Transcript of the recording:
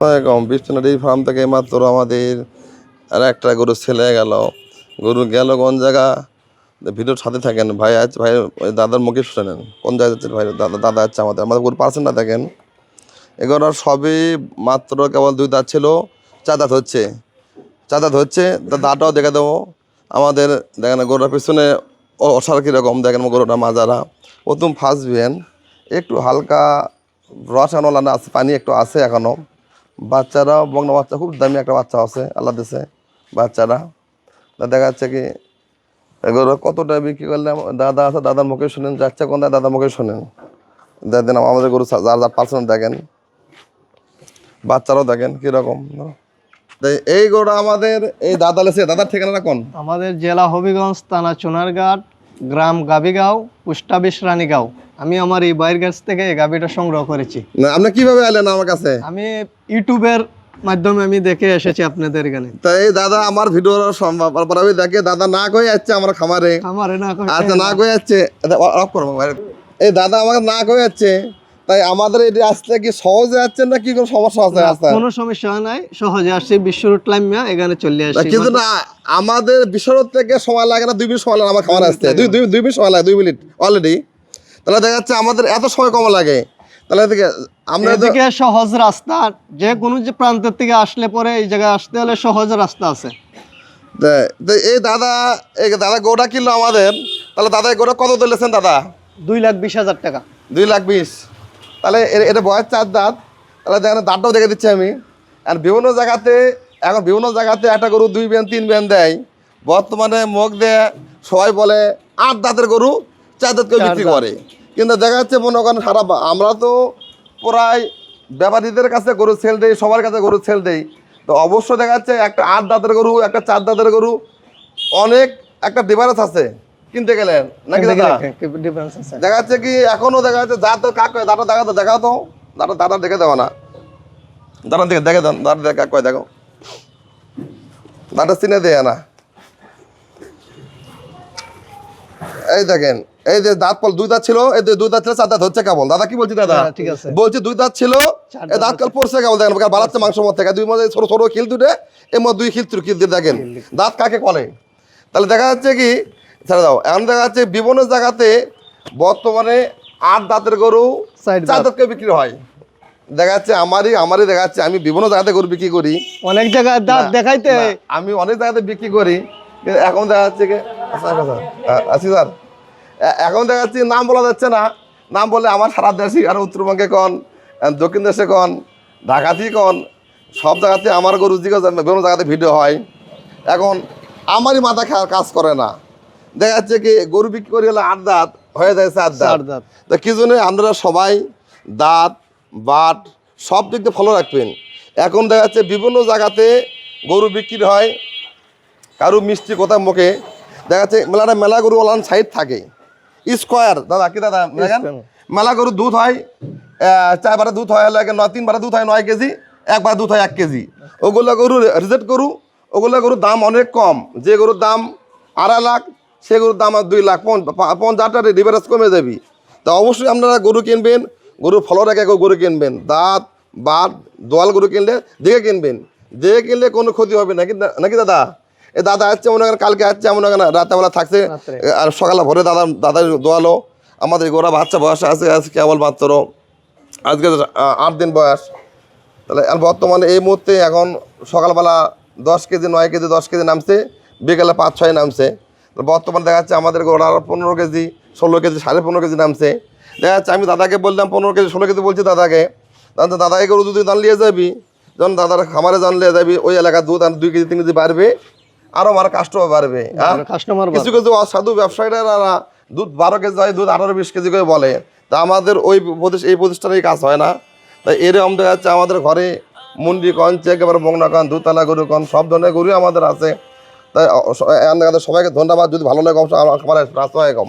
কম Biswanath farm থেকে মাত্র আমাদের আর একটা গরু ছেলে গেল। গরু গেল কোন জায়গা? ভিডিওর সাথে থাকেন ভাই আছে ভাই দাদার মুখে শুনেন কোন জায়গায় যাচ্ছে ভাই? দাদা দাদা আছে আমাদের। আমাদের গরু পার্সেন্ট না দেখেন। এগুলো সবই মাত্র কেবল দুই দাঁত ছিল, চার দাঁত হচ্ছে। চার দাঁত হচ্ছে দাঁতটাও দেখে দেবো। আমাদের দেখেন গরুটার পিছনে অসার কীরকম দেখেন গরুটা মাজারা। প্রথম ফার্স্ট ভ্যান একটু হালকা রস আনলা না আছে, পানি একটু আছে এখনও। বাচ্চারাও বগ্ন বাচ্চা খুব দামি একটা বাচ্চা আছে, আল্লাহ দিছে, বাচ্চারা। দেখা যাচ্ছে কি, এগুলো কতটা বিক্রি করলে দাদা আছে, দাদার মুখে শোনেন, যাচ্ছে কোন দাদার মুখে শুনেন। দেখেন আমাদের গরু যার যার পার্সেন্ট দেখেন। বাচ্চারাও দেখেন কীরকম এই গরু আমাদের, এই দাদা লেছে দাদার ঠিকানাটা কোন? আমাদের জেলা হবিগঞ্জ, থানা চুনারঘাট গ্রাম গাবিগাঁও পুষ্টাবিশ রানীগাঁও। আমি আমার এই বাইয়ের কাছ থেকে এই গাবিটা সংগ্রহ করেছি। না আপনি কীভাবে এলেন আমার কাছে? আমি ইউটিউবের মাধ্যমে আমি দেখে এসেছি আপনাদের এখানে। তো এই দাদা আমার ভিডিও সম্ভব আমি দেখে দাদা না কয়ে যাচ্ছে আমার খামারে। খামারে না কয়ে আচ্ছা না কয়ে যাচ্ছে অফ করো এই দাদা আমাকে না কয়ে যাচ্ছে। তাই আমাদের এটি আসতে কি সহজে যাচ্ছে না কি কোনো সমস্যা আছে রাস্তায়? কোনো সমস্যা নাই। সহজে আসছি বিশ্ব রুট লাইমিয়া এখানে চলে আসছে। কিন্তু না আমাদের বিশ্বরোড থেকে সময় লাগে না দুই মিনিট সময় লাগে আমার খাবার আসতে। দুই দুই দুই মিনিট সময় লাগে দুই মিনিট অলরেডি তাহলে দেখা যাচ্ছে আমাদের এত সময় কম লাগে। তাহলে এদিকে আমরা এদিকে সহজ রাস্তা। যে কোনো যে প্রান্তের থেকে আসলে পরে এই জায়গায় আসতে হলে সহজ রাস্তা আছে। এই দাদা এই দাদা গোটা কিনলো আমাদের। তাহলে দাদা গোটা কত তুলেছেন দাদা? দুই লাখ বিশ হাজার টাকা। দুই লাখ বিশ। তাহলে এটা বয়স চার দাঁত। তাহলে দেখেন দাঁতটাও দেখে দিচ্ছি আমি। আর বিভিন্ন জায়গাতে এখন বিভিন্ন জায়গাতে একটা গরু দুই ব্যান তিন ব্যান দেয়। বর্তমানে মুখ দেয় সবাই বলে আট দাঁতের গরু চার দাঁত কেউ বিক্রি করে। কিন্তু দেখা যাচ্ছে মনে করেন সারা বা- আমরা তো প্রায় ব্যাপারীদের কাছে গরু সেল দেই সবার কাছে গরু সেল দেই। তো অবশ্য দেখা যাচ্ছে একটা আট দাঁতের গরু একটা চার দাঁতের গরু অনেক একটা ডিফারেন্স আছে। কিনতে গেলেন? নাকি দাদা? ডিফারেন্স আছে? দেখা যাচ্ছে কি এখনও দেখা যাচ্ছে যা তো কাক দাঁড়া দেখা তো দেখাও তো। দাঁড়া দাঁড়া দেখে দেবো না। দাঁড়া দেখে দেখে দেন দাঁড়া দেখে কাক দেখো। দাঁড়া চিনে দেয় না। এই দেখেন এই যে দাঁত পল দুই দাঁত ছিল এই যে দুই দাঁত ছিল চার দাঁত হচ্ছে কেবল। দাদা কি বলছি দাদা? হ্যাঁ, ঠিক আছে। বলছি দুই দাঁত ছিল এই দাঁত কাল পড়ছে কেবল দেখেন বাড়াচ্ছে মাংস মধ্যে। থেকে দুই মধ্যে ছোট ছোট খিল দুটে এর মধ্যে দুই খিল খিল দিয়ে দেখেন। দাঁত কাকে কলে তাহলে দেখা যাচ্ছে কি ছেড়ে দাও। এখন দেখা যাচ্ছে বিভিন্ন জায়গাতে বর্তমানে আট দাঁতের গরু চার দাঁতকে বিক্রি হয়। দেখা যাচ্ছে আমারই আমারই দেখা যাচ্ছে আমি বিভিন্ন জায়গাতে গরু বিক্রি করি। অনেক জায়গায় দাঁত দেখাইতে। আমি অনেক জায়গাতে বিক্রি করি। এখন দেখা যাচ্ছে কি আচ্ছা, আচ্ছা, স্যার। এখন দেখা যাচ্ছে নাম বলা যাচ্ছে না। নাম বলে আমার সারা দেশই আর উত্তরবঙ্গে কন দক্ষিণ দেশে কন ঢাকাতেই কন সব জায়গাতে আমার গরু দিকে বিভিন্ন জায়গাতে ভিডিও হয়। এখন আমারই মাথা কাজ করে না। দেখা যাচ্ছে কি গরু বিক্রি করে গেলে আট দাঁত হয়ে যায় চার চার দাঁত। দাঁত তা কি জন্য আপনারা সবাই দাঁত বাট সব দিক দিয়ে ফলো রাখবেন। এখন দেখা যাচ্ছে বিভিন্ন জায়গাতে গরু বিক্রি হয় কারু মিষ্টি কথা মুখে। দেখা যাচ্ছে মেলাটা মেলা গরু ওলান সাইড থাকে। স্কোয়ার দাদা কি দাদা দেখেন মেলা গরু দুধ হয় চার বারে দুধ হয় লাগে নয় তিন বারে দুধ হয় নয় কেজি একবার দুধ হয় এক কেজি। ওগুলো গরু রিজেক্ট গরু ওগুলো গরুর দাম অনেক কম। যে গরুর দাম আড়াই লাখ সে গরুর দাম আর দুই লাখ পঞ্চাশ টাকা ডিফারেন্স কমে যাবি। তা অবশ্যই আপনারা গরু কিনবেন গরু ফলো রেখে গরু কিনবেন দাঁত বাট দোয়াল গরু কিনলে দেখে কিনবেন। দেখে কিনলে কোনো ক্ষতি হবে নাকি নাকি দাদা? এ দাদা আসছে মনে করেন কালকে আসছে মনে করেন রাতেবেলা থাকছে আর সকালে ভোরে দাদা দাদা দোয়ালো। আমাদের গোড়া বাচ্চা বয়স আছে আছে কেবল মাত্র আজকে আট দিন বয়স। তাহলে আর বর্তমানে এই মুহূর্তে এখন সকালবেলা দশ কেজি নয় কেজি দশ কেজি নামছে বিকেলে পাঁচ ছয় নামছে। বর্তমানে দেখা যাচ্ছে আমাদের গোড়ার পনেরো কেজি ষোলো কেজি সাড়ে পনেরো কেজি নামছে। দেখা যাচ্ছে আমি দাদাকে বললাম পনেরো কেজি ষোলো কেজি বলছি দাদাকে। দাদা এই গরু দান নিয়ে যাবি যখন দাদার খামারে জান নিয়ে যাবি ওই এলাকার দুধ আর দুই কেজি তিন কেজি বাড়বে আরও আমার কাস্টমার বাড়বে হ্যাঁ? কাস্টমার কিছু কিছু অসাধু ব্যবসায়ীরা দুধ বারো কেজি হয় দুধ আঠারো বিশ কেজি করে বলে। তা আমাদের ওই এই প্রতিষ্ঠানেই কাজ হয় না। তাই এরকম দেখা যাচ্ছে আমাদের ঘরে মুন্ডি কন চেক এবার বংনা কন দুতলা গরু কন সব ধরনের গরুই আমাদের আছে। তাই সবাইকে ধন্যবাদ। যদি ভালো লাগে অবশ্যই আমার রাস্তা হয় কম